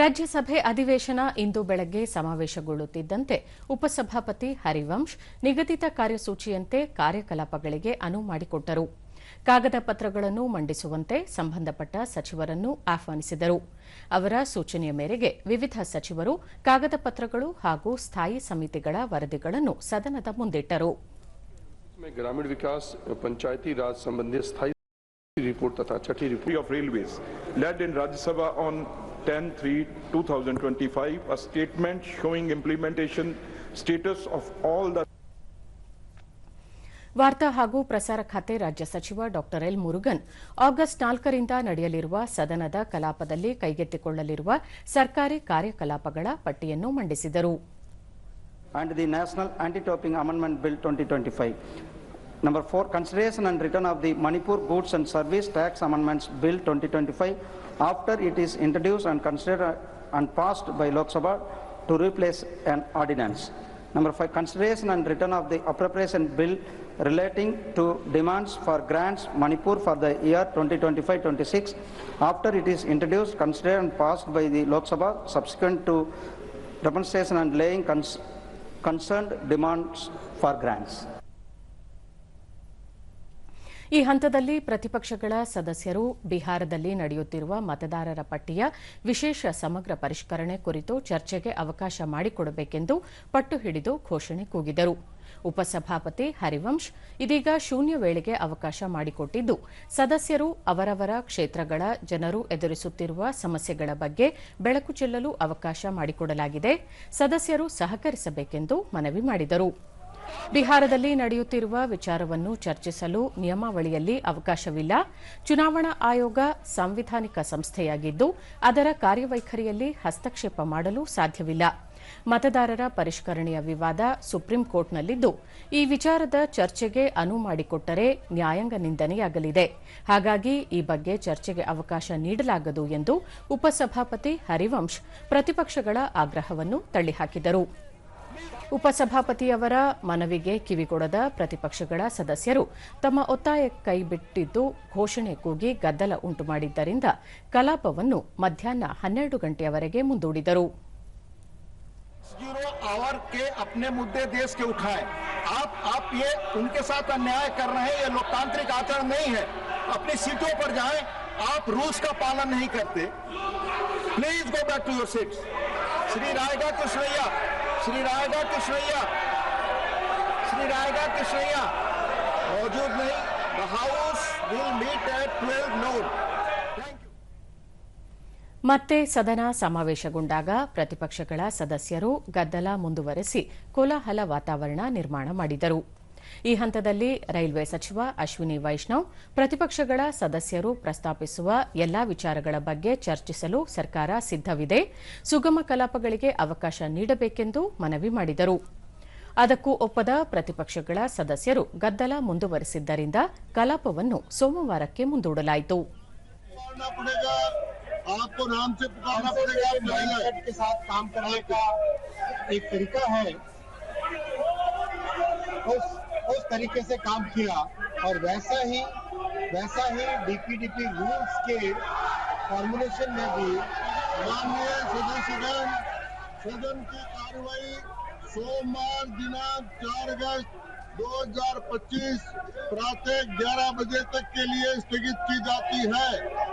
ರಾಜ್ಯಸಭೆ ಅಧಿವೇಶನ ಇಂದು ಬೆಳಗ್ಗೆ ಸಮಾವೇಶಗೊಳ್ಳುತ್ತಿದ್ದಂತೆ ಉಪಸಭಾಪತಿ ಹರಿವಂಶ್ ನಿಗದಿತ ಕಾರ್ಯಸೂಚಿಯಂತೆ ಕಾರ್ಯಕಲಾಪಗಳಿಗೆ ಅನುವು ಮಾಡಿಕೊಟ್ಟರು. ಕಾಗದ ಪತ್ರಗಳನ್ನು ಮಂಡಿಸುವಂತೆ ಸಂಬಂಧಪಟ್ಟ ಸಚಿವರನ್ನು ಆಹ್ವಾನಿಸಿದರು. ಅವರ ಸೂಚನೆಯ ಮೇರೆಗೆ ವಿವಿಧ ಸಚಿವರು ಕಾಗದ ಪತ್ರಗಳು ಹಾಗೂ ಸ್ಥಾಯಿ ಸಮಿತಿಗಳ ವರದಿಗಳನ್ನು ಸದನದ ಮುಂದಿಟ್ಟರು. ಸಂಬಂಧಿ ಸ್ಥಾಯಿ report laid in Rajya Sabha on 10-3-2025, a statement showing implementation status of all the ವಾರ್ತಾ ಹಾಗೂ ಪ್ರಸಾರ ಖಾತೆ ರಾಜ್ಯ ಸಚಿವ ಡಾ ಎಲ್ ಮುರುಗನ್ ಆಗಸ್ಟ್ ನಾಲ್ಕರಿಂದ ನಡೆಯಲಿರುವ ಸದನದ ಕಲಾಪದಲ್ಲಿ ಕೈಗೆತ್ತಿಕೊಳ್ಳಲಿರುವ ಸರ್ಕಾರಿ ಕಾರ್ಯಕಲಾಪಗಳ ಪಟ್ಟಿಯನ್ನು ಮಂಡಿಸಿದರು and the National Anti-Doping Amendment Bill 2025. Number four, consideration and return of the Manipur Goods and Service Tax Amendments Bill 2025 after it is introduced and considered uh, and passed by Lok Sabha to replace an ordinance. Number five, consideration and return of the appropriation bill relating to demands for grants Manipur for the year 2025-26 after it is introduced, considered and passed by the Lok Sabha subsequent to demonstration and laying cons- concerned demands for grants. ಈ ಹಂತದಲ್ಲಿ ಪ್ರತಿಪಕ್ಷಗಳ ಸದಸ್ಯರು ಬಿಹಾರದಲ್ಲಿ ನಡೆಯುತ್ತಿರುವ ಮತದಾರರ ಪಟ್ಟಿಯ ವಿಶೇಷ ಸಮಗ್ರ ಪರಿಷ್ಕರಣೆ ಕುರಿತು ಚರ್ಚೆಗೆ ಅವಕಾಶ ಮಾಡಿಕೊಡಬೇಕೆಂದು ಪಟ್ಟು ಹಿಡಿದು ಘೋಷಣೆ ಕೂಗಿದರು. ಉಪಸಭಾಪತಿ ಹರಿವಂಶ್ ಇದೀಗ ಶೂನ್ಯ ವೇಳೆಗೆ ಅವಕಾಶ ಮಾಡಿಕೊಟ್ಟಿದ್ದು, ಸದಸ್ಯರು ಅವರವರ ಕ್ಷೇತ್ರಗಳ ಜನರು ಎದುರಿಸುತ್ತಿರುವ ಸಮಸ್ಯೆಗಳ ಬಗ್ಗೆ ಬೆಳಕು ಚೆಲ್ಲಲು ಅವಕಾಶ ಮಾಡಿಕೊಡಲಾಗಿದೆ. ಸದಸ್ಯರು ಸಹಕರಿಸಬೇಕೆಂದು ಮನವಿ ಮಾಡಿದರು. ಬಿಹಾರದಲ್ಲಿ ನಡೆಯುತ್ತಿರುವ ವಿಚಾರವನ್ನು ಚರ್ಚಿಸಲು ನಿಯಮಾವಳಿಯಲ್ಲಿ ಅವಕಾಶವಿಲ್ಲ. ಚುನಾವಣಾ ಆಯೋಗ ಸಾಂವಿಧಾನಿಕ ಸಂಸ್ಥೆಯಾಗಿದ್ದು, ಅದರ ಕಾರ್ಯವೈಖರಿಯಲ್ಲಿ ಹಸ್ತಕ್ಷೇಪ ಮಾಡಲು ಸಾಧ್ಯವಿಲ್ಲ. ಮತದಾರರ ಪರಿಷ್ಕರಣೆಯ ವಿವಾದ ಸುಪ್ರೀಂ ಕೋರ್ಟ್ನಲ್ಲಿದ್ದು, ಈ ವಿಚಾರದ ಚರ್ಚೆಗೆ ಅನುವು ಮಾಡಿಕೊಟ್ಟರೆ ನ್ಯಾಯಾಂಗ ನಿಂದನೆಯಾಗಲಿದೆ. ಹಾಗಾಗಿ ಈ ಬಗ್ಗೆ ಚರ್ಚೆಗೆ ಅವಕಾಶ ನೀಡಲಾಗದು ಎಂದು ಉಪಸಭಾಪತಿ ಹರಿವಂಶ್ ಪ್ರತಿಪಕ್ಷಗಳ ಆಗ್ರಹವನ್ನು ತಳ್ಳಿಹಾಕಿದರು. ಉಪಸಭಾಪತಿಯವರ ಮನವಿಗೆ ಕಿವಿಗೊಡದ ಪ್ರತಿಪಕ್ಷಗಳ ಸದಸ್ಯರು ತಮ್ಮ ಒತ್ತಾಯ ಕೈಬಿಟ್ಟಿದ್ದು ಘೋಷಣೆ ಕೂಗಿ ಗದ್ದಲ ಉಂಟುಮಾಡಿದ್ದರಿಂದ ಕಲಾಪವನ್ನು ಮಧ್ಯಾಹ್ನ ಹನ್ನೆರಡು ಗಂಟೆಯವರೆಗೆ ಮುಂದೂಡಿದರು जीरो आवर के अपने मुद्दे देश के उठाएं आप आप ये उनके साथ अन्याय कर रहे हैं ये लोकतांत्रिक आचरण नहीं है अपनी सीटों पर जाएं आप रूल्स का पालन नहीं करते please go back to your seats Shri Rayaga Krishnaiah Shri रायगा Krishnaiah Shri रायगा Krishnaiah मौजूद नहीं the house will meet at 12 noon thank you ಮತ್ತೆ ಸದನ ಸಮಾವೇಶಗೊಂಡಾಗ ಪ್ರತಿಪಕ್ಷಗಳ ಸದಸ್ಯರು ಗದ್ದಲ ಮುಂದುವರೆಸಿ ಕೋಲಾಹಲ ವಾತಾವರಣ ನಿರ್ಮಾಣ ಮಾಡಿದರು ಈ ಹಂತದಲ್ಲಿ ರೈಲ್ವೆ ಸಚಿವ ಅಶ್ವಿನಿ ವೈಷ್ಣವ್ ಪ್ರತಿಪಕ್ಷಗಳ ಸದಸ್ಯರು ಪ್ರಸ್ತಾಪಿಸುವ ಎಲ್ಲಾ ವಿಚಾರಗಳ ಬಗ್ಗೆ ಚರ್ಚಿಸಲು ಸರ್ಕಾರ ಸಿದ್ದವಿದೆ ಸುಗಮ ಕಲಾಪಗಳಿಗೆ ಅವಕಾಶ ನೀಡಬೇಕೆಂದು ಮನವಿ ಮಾಡಿದರು ಅದಕ್ಕೂ ಒಪ್ಪದ ಪ್ರತಿಪಕ್ಷಗಳ ಸದಸ್ಯರು ಗದ್ದಲ ಮುಂದುವರೆಸಿದ್ದರಿಂದ ಕಲಾಪವನ್ನು ಸೋಮವಾರಕ್ಕೆ ಮುಂದೂಡಲಾಯಿತು पुकारना पड़ेगा आपको नाम से पुकारना पड़ेगा माइंडसेट के साथ काम करने का एक तरीका है उस उस तरीके से काम किया और वैसा ही वैसा ही डीपीडीपी रूल्स के फॉर्मुलेशन में भी माननीय सदन सदन सदन की कार्रवाई सोमवार दिनांक 4 अगस्त 2025 प्रातः 11 बजे तक के लिए स्थगित की जाती है।